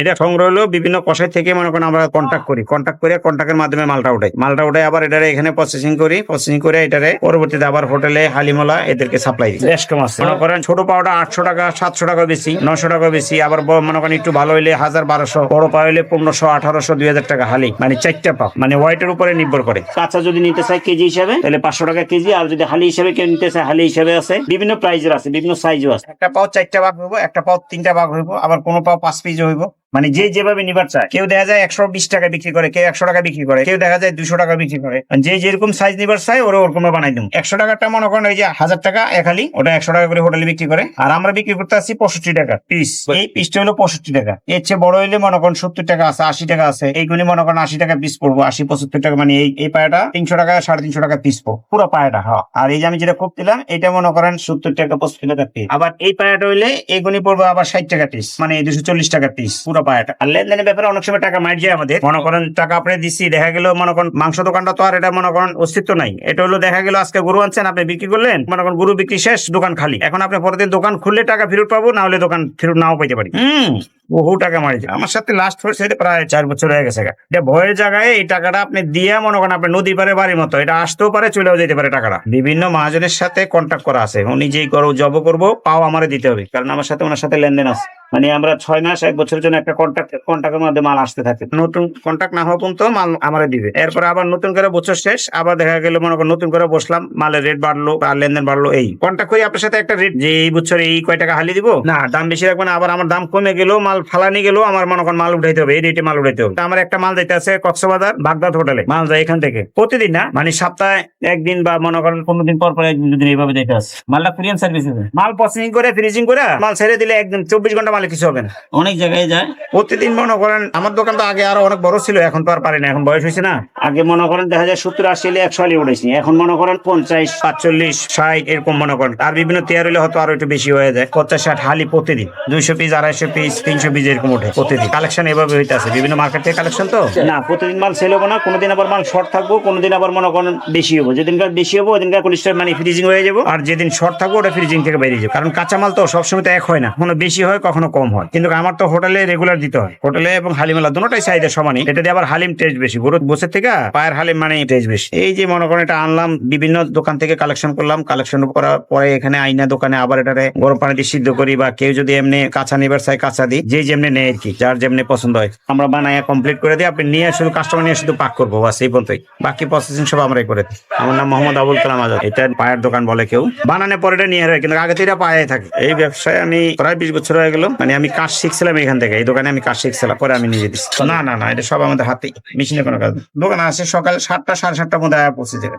এটা সংগ্রহ হলো বিভিন্ন কষাই থেকে মনে করেন আমরা কন্ট্যাক্ট করি। কন্ট্যাক্ট করে কন্ট্যাক্টের মাধ্যমে মালটা উঠাই। মালটা উঠাই আবার এটারে এখানে প্রসেসিং করি। প্রসেসিং করে এটারে পরবর্তীতে আবার হোটেলে হালিমলা এদেরকে সাপ্লাই দিই। বেশ কম আছে মনে করেন ছোট পাওয়াটা আটশো টাকা সাতশো টাকা বেশি নশো টাকা বেশি আবার মনে করেন একটু ভালো হইলে হাজার বারোশো বড় পা হইলে পনেরোশো আঠারোশো দুই হাজার টাকা হালি। মানে চারটা পাও মানে ওয়াইটের উপরে নির্ভর করে। কাঁচা যদি নিতে চাই কেজি হিসাবে তাহলে পাঁচশো টাকা কেজি আর যদি হালি হিসাবে কেউ নিতে চায় হালি হিসাবে আছে। বিভিন্ন প্রাইজের আছে বিভিন্ন সাইজও আছে। একটা পাও চারটা ভাগ হইব একটা পাও তিনটা ভাগ হইব আবার কোনো পাও পাঁচ পিস হইব। মানে যে যেভাবে নিবার চায়। কেউ দেখা যায় একশো বিশ টাকা বিক্রি করে কেউ একশো টাকা বিক্রি করে কেউ দেখা যায় দুশো টাকা বিক্রি করে। যে যেরকম সাইজ নিবার চায় ওরা ওরকম বানাই দিম একশো টাকাটা মনে করেন ওই যে হাজার টাকা এক হালি ওটা একশো টাকা করে হোটেলে বিক্রি করে। আর আমরা বিক্রি করতে আসছি পঁয়ষট্টি টাকা পিস এই পিসটা হলো পঁয়ষট্টি টাকা। এর চেয়ে বড় হইলে মনে করেন সত্তর টাকা আছে আশি টাকা আছে। এইগুলি মনে করেন আশি টাকা পিস পড়ব আশি পঁচাত্তর টাকা মানে এই এই পায়াটা তিনশো টাকা সাড়ে তিনশো টাকা পিস পড়ব। পুরো পায়াটা হ্যাঁ। আর এই যে আমি যেটা খুব দিলাম এটা মনে করেন সত্তর টাকা পঁচাত্তর টাকা পিস আবার এই পায়াটা হইলে এইগুলি পড়ব আবার ষাট টাকা পিস মানে দুশো চল্লিশ টাকা পিস পুরো পায়াটা আর লেনদেনের ব্যাপারে অনেক সময় টাকা মার যায় আমাদের। মনে করেন টাকা আপনি দিচ্ছি দেখা গেল মনে করেন মাংস দোকানটা তো আর এটা মনে করেন অস্তিত্ব নাই। এটা হলো দেখা গেল আজকে গরু আনছেন, আপনি বিক্রি করলেন, মনে করেন গরু বিক্রি শেষ, দোকান খালি। এখন আপনি পরের দিন দোকান খুললে টাকা ফেরত পাবো, না হলে দোকান ফেরত নাও পাইতে পারি। হম। বহু টাকা মারিছে। আমার সাথে লাস্ট হয়েছে এটা প্রায় চার বছর হয়ে গেছে এটা ভয়ের জায়গায় এই টাকাটা আপনি দিয়ে মনে করেন আপনি নদী পারে বাড়ির মতো এটা আসতেও পারে চলেও যেতে পারে টাকাটা। বিভিন্ন মহাজনের সাথে কন্ট্যাক্ট করা আছে। উনি যেই করো জব করব পাও আমারে দিতে হবে। কারণ আমার সাথে ওনার সাথে লেনদেন আছে। মানে আমরা ছয় মাস এক বছরের জন্য একটা কন্ট্যাক্ট কন্ট্যাক্টের মধ্যে মাল আসতে থাকে। নতুন কন্ট্যাক্ট না হওয়া পর্যন্ত মাল আমারে দিবে। এরপর আবার নতুন করে বছর শেষ আবার দেখা গেল মনে করেন নতুন করে বসলাম মালের রেট বাড়লো আর লেনদেন বাড়লো এই। কন্ট্যাক্ট করি আপনার সাথে একটা রেট যে এই বছর এই কয় টাকা হালি দিব? না। দাম বেশি রাখবে না আবার আমার দাম কমে গেলেও মাল ফালানি গেলেও আমার মনে করেন মাল উঠাইতে হবে এই রেটে মাল উঠাইতে হবে। আমার একটা মাল দিতে আছে কক্সবাজার বাগদাদ হোটেলে। মাল যায় এখান থেকে। প্রতিদিন না মানে সপ্তাহে একদিন বা মনে করেন পনেরো দিন পর পর একদিন দুদিন এইভাবে দিতে আছে। মালটা কুরিয়ান সার্ভিস মাল প্রসেসিং করে ফ্রিজিং করে মাল ছেড়ে দিলে একদিন চব্বিশ ঘণ্টা মালে কিছু হবে না। অনেক জায়গায় যায়। প্রতিদিন মনে করেন আমার দোকান তো আগে আরও অনেক বড় ছিল এখন তো আর পারি না এখন বয়স হয়েছে না। আগে মনে করেন দেখা যায় সত্তর আশি হলে একশো আলি উঠেছি এখন মনে করেন পঞ্চাশ পাঁচচল্লিশ ষাট এরকম মনে করেন। আর বিভিন্ন তেয়ার হলে হয়তো আরও একটু বেশি হয়ে যায় পঞ্চাশ ষাট হালি প্রতিদিন। দুইশো পিস আড়াইশো পিস তিনশো পিস এরকম ওঠে প্রতিদিন। কালেকশন এভাবে হইতে আছে বিভিন্ন মার্কেট থেকে কালেকশন তো? না প্রতিদিন মাল সেল হব না। কোনোদিন আবার মাল শর্ট থাকব কোনোদিন আবার মনে করেন বেশি হব। যেদিনকার বেশি হব ওদিনকার কোলেস্ট্রল মানে ফ্রিজিং হয়ে যাব। আর যেদিন শর্ট থাকব ওটা ফ্রিজিং থেকে বেরিয়ে যাবে। কারণ কাঁচা মাল তো সবসময় তো এক হয় না। কখনো বেশি হয় কখনো কম হয়। কিন্তু আমার তো হোটেলে রেগুলার দিতে হয়। হোটেলে এবং হালিমেলা দুটোটাই চাহিদা সমানই। এটা দিয়ে আবার হালিম টেস্ট বেশি। গরু বসে থেকে পায়ের হালিম মানে টেস্ট বেশি। এই যে মনে করেন এটা আনলাম বিভিন্ন দোকান থেকে কালেকশন করলাম। কালেকশন করার পরে এখানে আইনা দোকানে আবার এটারে গরম পানি দিয়ে সিদ্ধ করি বা কেউ যদি এমনি কাঁচা নিবার চাই কাঁচা দিই। যে যেমনি নেয় আর কি, যার যেমনি পছন্দ হয়। আমরা বানায় কমপ্লিট করে দিই, আপনি নিয়ে শুধু কাস্টমার নিয়ে শুধু পাক করব, বাস এই পর্যন্তই। বাকি প্রসেসিং সব আমরাই করে দিই। আমার নাম মোহাম্মদ আবুল কালাম আজাদ। এটা পায়ের দোকান বলে কেউ। বানানোর পরে এটা নিয়ে হয় কিন্তু আগে থেকে এটা পায়ে থাকে। এই ব্যবসায় আমি প্রায় বিশ বছর হয়ে গেল। মানে আমি কাজ শিখছিলাম এখান থেকে, এই দোকানে আমি কাজ শিখছিলাম, পরে আমি নিজে দিচ্ছি না না না, এটা সব আমাদের হাতেই মেশিনে কোনো কাজ দোকান আছে সকাল সাতটা, সাড়ে সাতটার মধ্যে আয়া পৌঁছে যাবে।